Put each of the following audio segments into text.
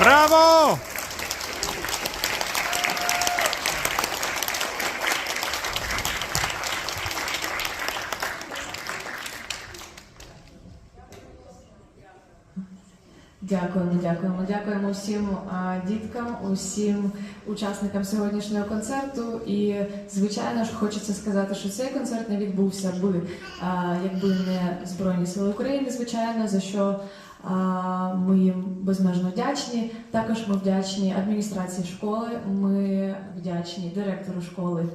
Браво! Дякуємо, дякуємо, дякуємо всім діткам, усім учасникам сьогоднішнього концерту. І звичайно ж хочеться сказати, що цей концерт не відбувся, би якби не збройні сили України, звичайно, за що ми їм безмежно вдячні. Також ми вдячні адміністрації школи. Ми вдячні директору школи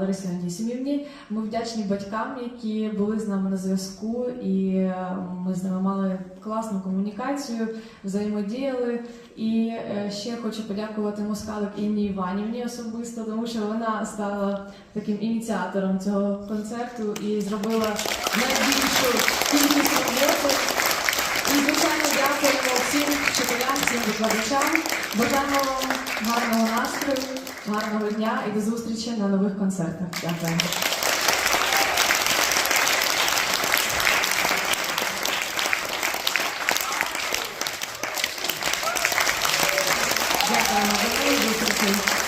Ларисі Анісімівні. Ми вдячні батькам, які були з нами на зв'язку, і е, ми з ними мали класну комунікацію, взаємодіяли. І е, ще хочу подякувати Москалик Інні Іванівні особисто, тому що вона стала таким ініціатором цього концерту і зробила найбільшу кількість. І, звичайно, дякуємо всім вчителям, всім викладачам. Бажаємо вам гарного настрою, гарного дня і до зустрічі на нових концертах. Дякую. Дякую. До зустрічі.